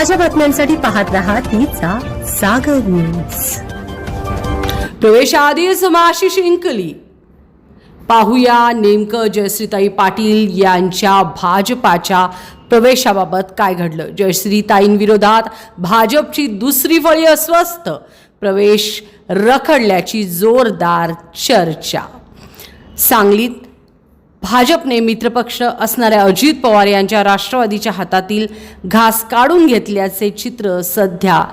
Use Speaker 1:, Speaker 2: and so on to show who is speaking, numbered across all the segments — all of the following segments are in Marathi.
Speaker 1: ताज्या बातम्यांसाठी पाहत रहा तिचा सागर न्यूज
Speaker 2: प्रवेशाआधीच माशी शिंकली. पाहूया नेमकं जयश्रीताई पाटील यांच्या भाजपाच्या प्रवेशाबाबत काय घडलं. जयश्रीताईंविरोधात भाजपची दुसरी फळी अस्वस्थ. प्रवेश रखडल्याची जोरदार चर्चा. सांगलीत भाजपने मित्रपक्ष असणाऱ्या अजित पवार यांच्या राष्ट्रवादीच्या हातातील घास काढून घेतल्याचे चित्र सध्या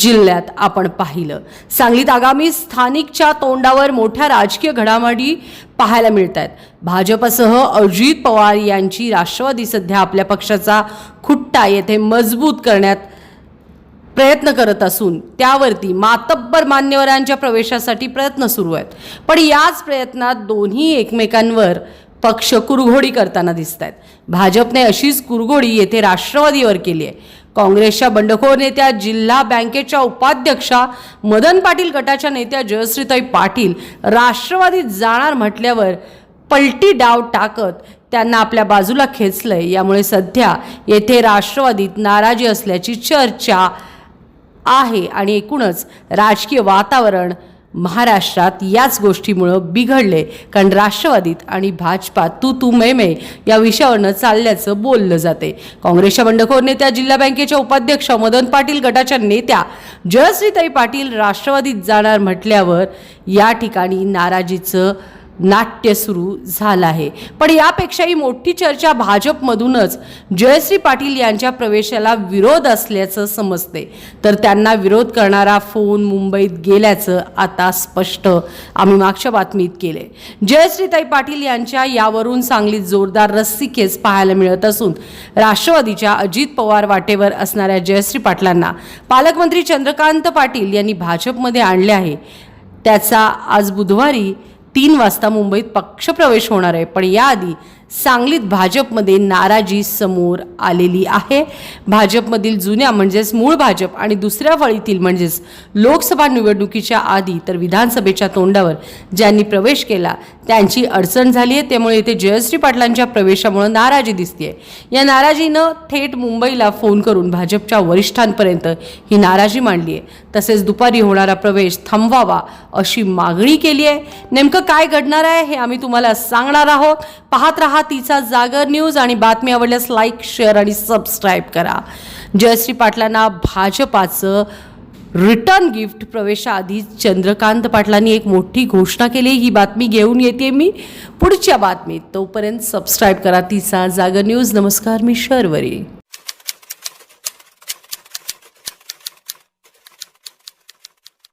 Speaker 2: जिल्ह्यात आपण पाहिलं. सांगलीत आगामी स्थानिकच्या तोंडावर मोठ्या राजकीय घडामोडी पाहायला मिळत आहेत भाजपसह अजित पवार यांची राष्ट्रवादी सध्या आपल्या पक्षाचा खुट्टा येथे मजबूत करण्यात प्रयत्न करत असून त्यावरती मातब्बर मान्यवरांच्या प्रवेशासाठी प्रयत्न सुरू आहेत. पण याच प्रयत्नात दोन्ही एकमेकांवर पक्ष कुरघोडी करताना दिसत आहेत भाजपने अशीच कुरघोडी येथे राष्ट्रवादीवर केली आहे. काँग्रेसच्या बंडखोर नेत्या जिल्हा बँकेच्या उपाध्यक्षा मदन पाटील गटाच्या नेत्या जयश्रीताई पाटील राष्ट्रवादीत जाणार म्हटल्यावर पलटी डाव टाकत त्यांना आपल्या बाजूला खेचलंय. यामुळे सध्या येथे राष्ट्रवादीत नाराजी असल्याची चर्चा आहे आणि एकूणच राजकीय वातावरण महाराष्ट्रात याच गोष्टीमुळं बिघडले. कारण राष्ट्रवादीत आणि भाजपात तू तू मे मे या विषयावरनं चालल्याचं बोललं जाते. काँग्रेसच्या बंडखोर नेत्या जिल्हा बँकेच्या उपाध्यक्ष मदन पाटील गटाच्या नेत्या जयश्रीताई पाटील राष्ट्रवादीत जाणार म्हटल्यावर या ठिकाणी नाराजीचं नाट्य सुरू झालं आहे. पण यापेक्षाही मोठी चर्चा भाजपमधूनच जयश्री पाटील यांच्या प्रवेशाला विरोध असल्याचं समजते. तर त्यांना विरोध करणारा फोन मुंबईत गेल्याचं आता स्पष्ट आम्ही मागच्या बातमीत केले जयश्रीताई पाटील यांच्या यावरून सांगलीत जोरदार रस्सीखेच पाहायला मिळत असून राष्ट्रवादीच्या अजित पवार वाटेवर असणाऱ्या जयश्री पाटलांना पालकमंत्री चंद्रकांत पाटील यांनी भाजपमध्ये आणले आहे. त्याचा आज बुधवारी तीन वाजता मुंबईत पक्षप्रवेश होणार आहे. पण याआधी सांगलीत भाजपमध्ये नाराजी समोर आलेली आहे. भाजपमधील जुन्या म्हणजेच मूळ भाजप आणि दुसऱ्या फळीतील म्हणजेच लोकसभा निवडणुकीच्या आधी तर विधानसभेच्या तोंडावर ज्यांनी प्रवेश केला त्यांची अडचण झाली आहे. त्यामुळे इथे जयश्री पाटलांच्या प्रवेशामुळे नाराजी दिसते या नाराजीनं थेट मुंबईला फोन करून भाजपच्या वरिष्ठांपर्यंत ही नाराजी मांडली आहे तसेच दुपारी होणारा प्रवेश थांबवावा अशी मागणी केली आहे नेमकं काय घडणार आहे हे आम्ही तुम्हाला सांगणार आहोत. पाहत राहा तिचा जागर न्यूज आणि बातमी आवडल्यास लाईक शेअर आणि सबस्क्राईब करा. जयश्री पाटलांना भाजपाचं रिटर्न गिफ्ट प्रवेशाआधी चंद्रकांत पाटलांनी एक मोठी घोषणा केली. ही बातमी घेऊन येते मी. पुढच्या बातमीत तोपर्यंत सबस्क्राईब करा तिचा जागर न्यूज नमस्कार मी शर्वरी.